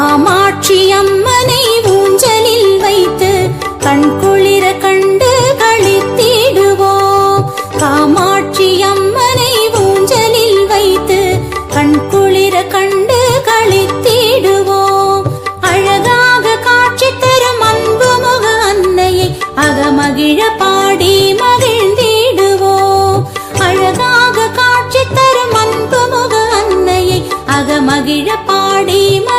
காமாட்சி அம்மனை ஊஞ்சலில் வைத்து கண் குளிர கண்டு கழித்திடுவோம் காமாட்சி அம்மனை ஊஞ்சலில் வைத்து கண் குளிர கண்டு கழித்திடுவோம் அழகாக காட்சி தரும் அன்பு முக அன்னையை அகமகிழ பாடி மகிழ்ந்திடுவோம். அழகாக காட்சி தரும் அன்பு முக அன்னையை அகமகிழ பாடி மகிழ்ந்திடுவோம்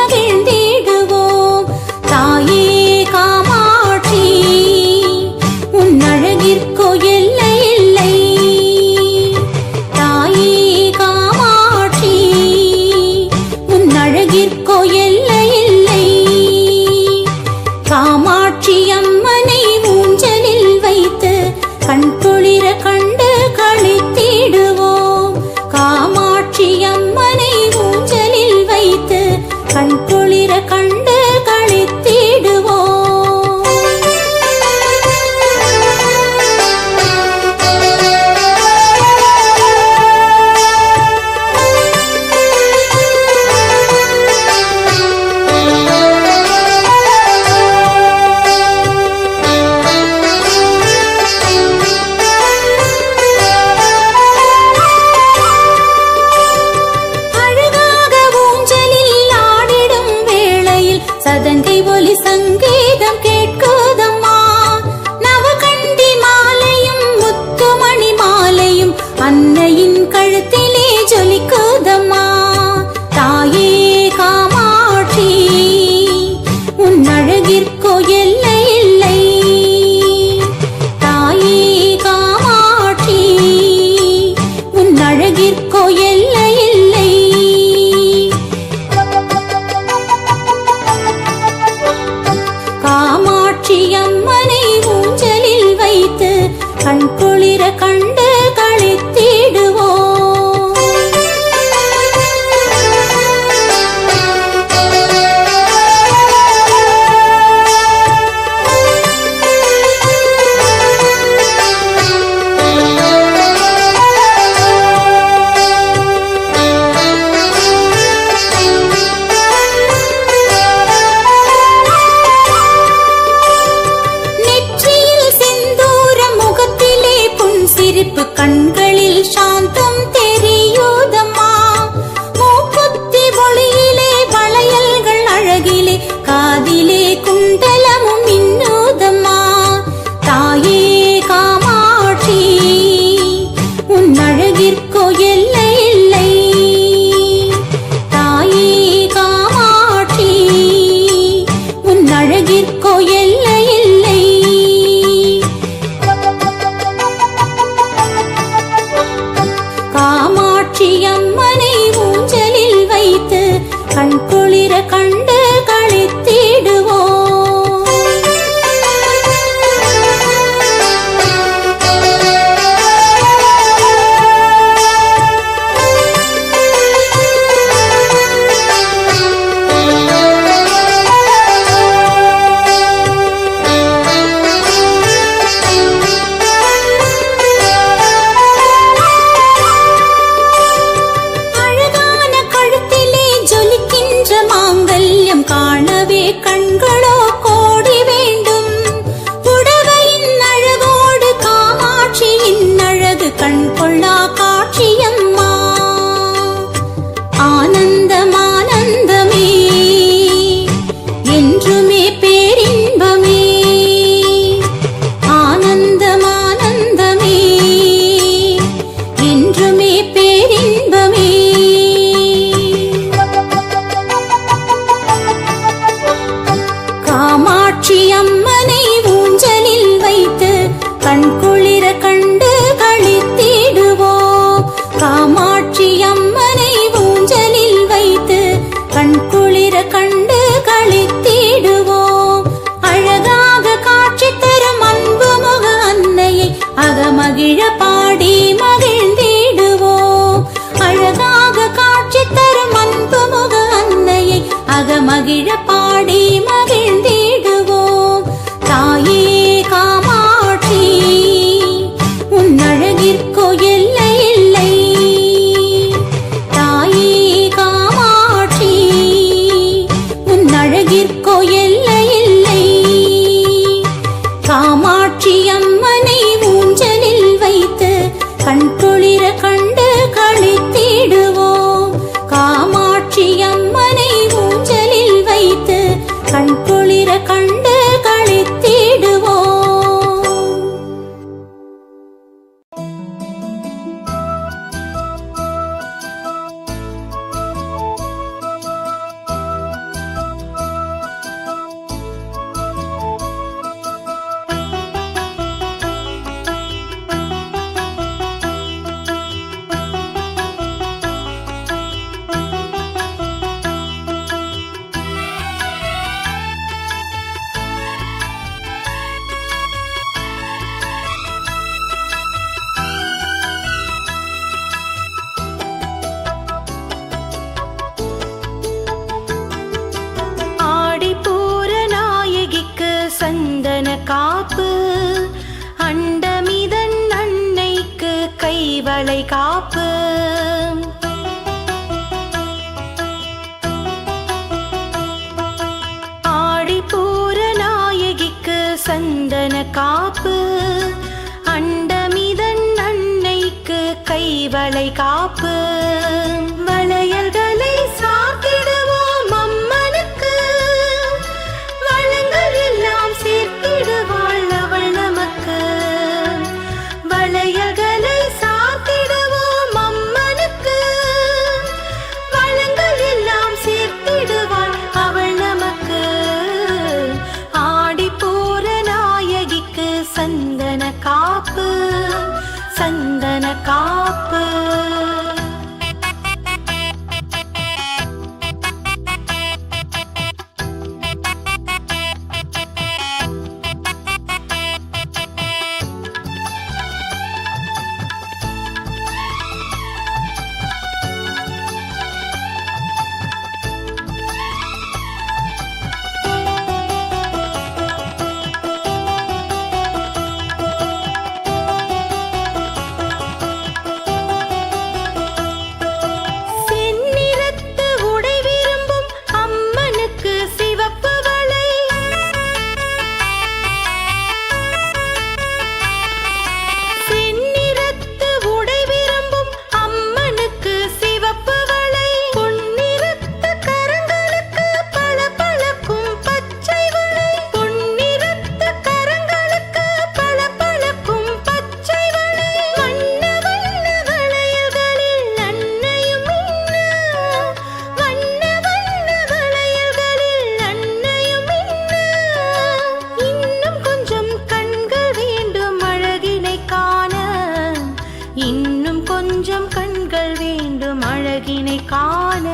கண் குளிர கண்ட காமாட்சி அம்மனை ஊஞ்சலில் வைத்து கண் குளிர கண்டு கழித்திடுவோ காமாட்சி அம்மனை ஊஞ்சலில் வைத்து கண் குளிர கண்டு கழித்திடுவோ அழகாக காட்சி தரும் அன்பு முக அன்னையை அகமகிழ பாடி மகிழ்ந்திடுவோ அழகாக காட்சி தரும் அன்பு முக அன்னையை அகமகிழ பாடி மகிழ்ந்திடுவோ கொஞ்சம் கண்கள் வேண்டும் அழகினை காண.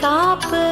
காப்பு